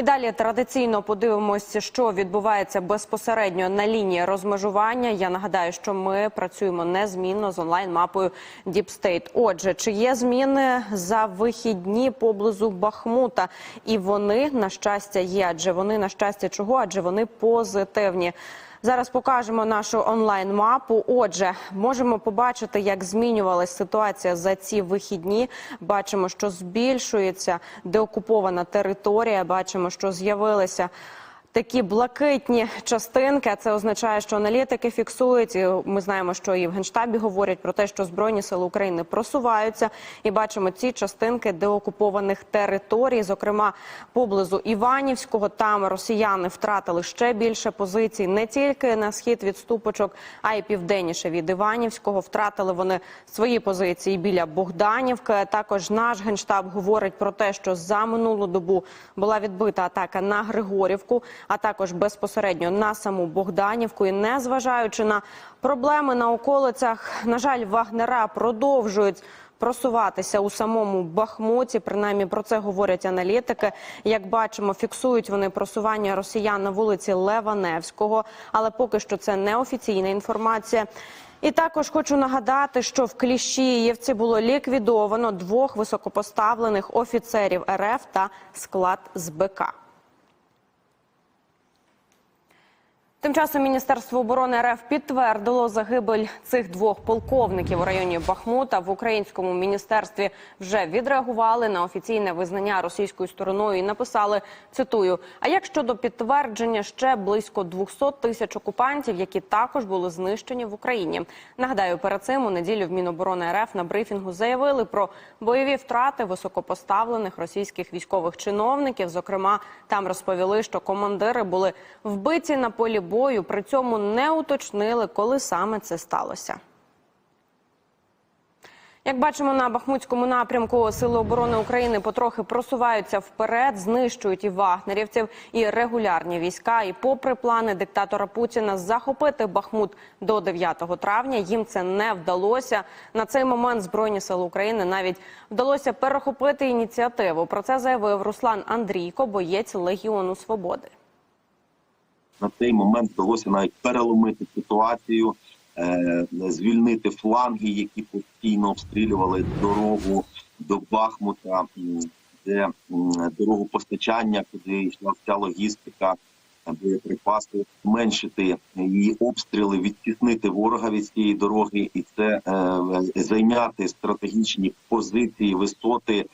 І далі традиційно подивимося, що відбувається безпосередньо на лінії розмежування. Я нагадаю, що ми працюємо незмінно з онлайн-мапою State. Отже, чи є зміни за вихідні поблизу Бахмута? І вони на щастя є. Адже вони на щастя чого? Адже вони позитивні. Зараз покажемо нашу онлайн-мапу. Отже, можемо побачити, як змінювалася ситуація за ці вихідні. Бачимо, що збільшується деокупована територія. Бачимо, що з'явилися. Такі блакитні частинки, а це означає, що аналітики фіксують. І ми знаємо, що і в генштабі говорять про те, що збройні сили України просуваються, і бачимо ці частинки деокупованих територій, зокрема поблизу Іванівського. Там росіяни втратили ще більше позицій не тільки на схід від ступочок, а й південніше від Іванівського. Втратили вони свої позиції біля Богданівки. Також наш генштаб говорить про те, що за минулу добу була відбита атака на Григорівку а також безпосередньо на саму Богданівку. І незважаючи на проблеми на околицях, на жаль, вагнера продовжують. Просуватися у самому Бахмуті, принаймні про це говорять аналітики. Як бачимо, фіксують вони просування росіян на вулиці Леваневського, але поки що це не офіційна інформація. І також хочу нагадати, що в Кліщіївці було ліквідовано двох високопоставлених офіцерів РФ та склад з Тим часом Міністерство оборони РФ підтвердило загибель цих двох полковників у районі Бахмута. В українському міністерстві вже відреагували на офіційне визнання російською стороною і написали цитую: а як щодо підтвердження ще близько 200 тисяч окупантів, які також були знищені в Україні? Нагадаю, перед цим у неділю в Міноборони РФ на брифінгу заявили про бойові втрати високопоставлених російських військових чиновників. Зокрема, там розповіли, що командири були вбиті на полі бою, при цьому не уточнили, коли саме це сталося. Як бачимо на Бахмутському напрямку, сили оборони України потрохи просуваються вперед, знищують і вагнерівців, і регулярні війська. І, попри плани диктатора Путіна захопити Бахмут до 9 травня, їм це не вдалося. На цей момент збройні сили України навіть вдалося перехопити ініціативу. Про це заявив Руслан Андрійко, боєць Легіону Свободи на цей момент вдалося навіть переломити ситуацію, е, звільнити фланги, які постійно обстрілювали дорогу до Бахмута, де дорогу постачання, куди йшла вся логістика, боєприпаси, зменшити її обстріли, відтіснити ворога від цієї дороги, і це е, зайняти стратегічні позиції, висоти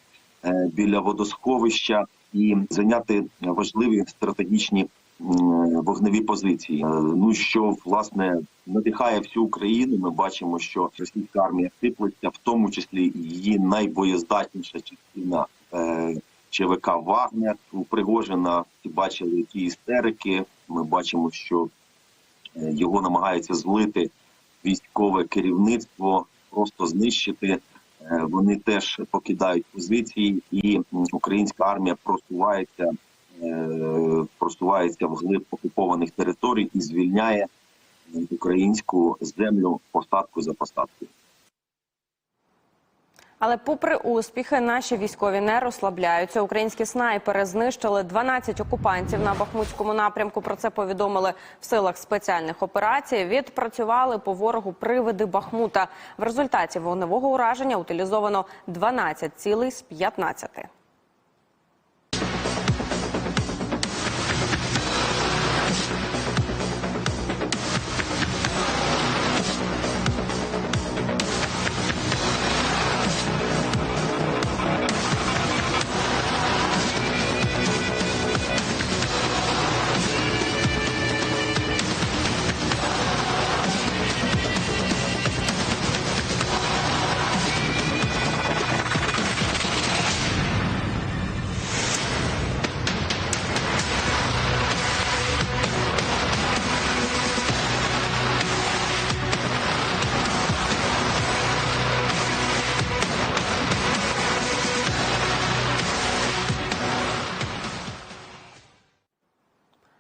е, біля водосховища і зайняти важливі стратегічні вогневі позиції. Е, Ну що власне надихає всю Україну. Ми бачимо, що російська армія сиплеться, в тому числі її найбоєздатніша частина е, ЧВК Вагнер. У Пригожина бачили ті істерики. Ми бачимо, що е, його намагаються злити військове керівництво, просто знищити. Вони теж покидають позиції, і українська армія просувається Е, просувається вглиб окупованих територій і звільняє українську землю посадку за посадкою. Але, попри успіхи, наші військові не розслабляються. Українські снайпери знищили 12 окупантів на Бахмутському напрямку. Про це повідомили в силах спеціальних операцій. Відпрацювали по ворогу привиди Бахмута. В результаті вогневого ураження утилізовано 12 цілей з 15.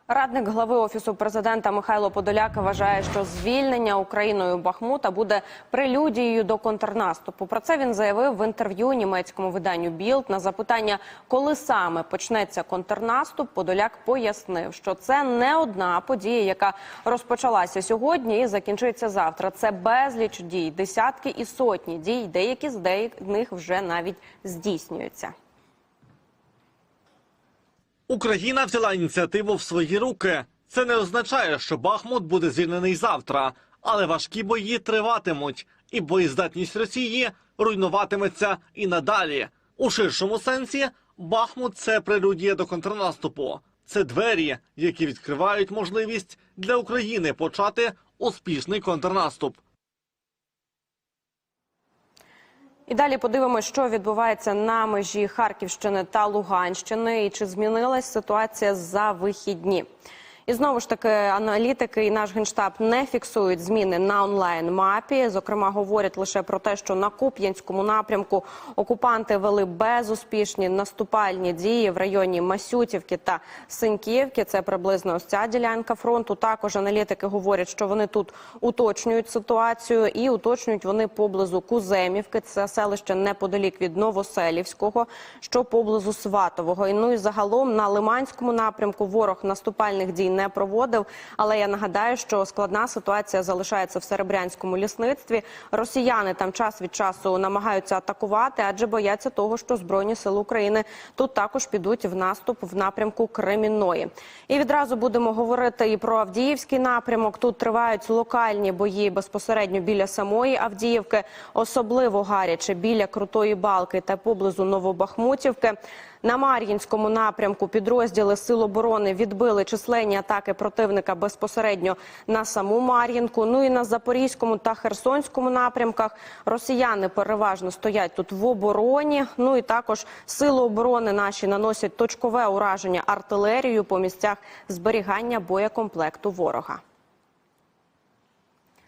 Радник глави офісу президента Михайло Подоляк вважає, що звільнення Україною Бахмута буде прелюдією до контрнаступу. Про це він заявив в інтерв'ю німецькому виданню Білд на запитання, коли саме почнеться контрнаступ. Подоляк пояснив, що це не одна подія, яка розпочалася сьогодні і закінчиться завтра. Це безліч дій, десятки і сотні дій. Деякі з них вже навіть здійснюються. Україна взяла ініціативу в свої руки. Це не означає, що Бахмут буде звільнений завтра, але важкі бої триватимуть, і боєздатність Росії руйнуватиметься і надалі. У ширшому сенсі Бахмут це прелюдія до контрнаступу. Це двері, які відкривають можливість для України почати успішний контрнаступ. І далі подивимося, що відбувається на межі Харківщини та Луганщини, і чи змінилась ситуація за вихідні. І знову ж таки, аналітики і наш генштаб не фіксують зміни на онлайн мапі. Зокрема, говорять лише про те, що на Куп'янському напрямку окупанти вели безуспішні наступальні дії в районі Масютівки та Синьківки. Це приблизно ось ця ділянка фронту. Також аналітики говорять, що вони тут уточнюють ситуацію і уточнюють вони поблизу Куземівки. Це селище неподалік від Новоселівського, що поблизу Сватового. І ну і загалом на Лиманському напрямку ворог наступальних дій не проводив. Але я нагадаю, що складна ситуація залишається в серебрянському лісництві. Росіяни там час від часу намагаються атакувати, адже бояться того, що збройні сили України тут також підуть в наступ в напрямку Кремінної. І відразу будемо говорити і про Авдіївський напрямок. Тут тривають локальні бої безпосередньо біля самої Авдіївки, особливо гаряче біля Крутої Балки та поблизу Новобахмутівки. На Мар'їнському напрямку підрозділи Сил оборони відбили численні атаки противника безпосередньо на саму Мар'їнку. Ну і на Запорізькому та Херсонському напрямках росіяни переважно стоять тут в обороні. Ну і також сили оборони наші наносять точкове ураження артилерією по місцях зберігання боєкомплекту ворога.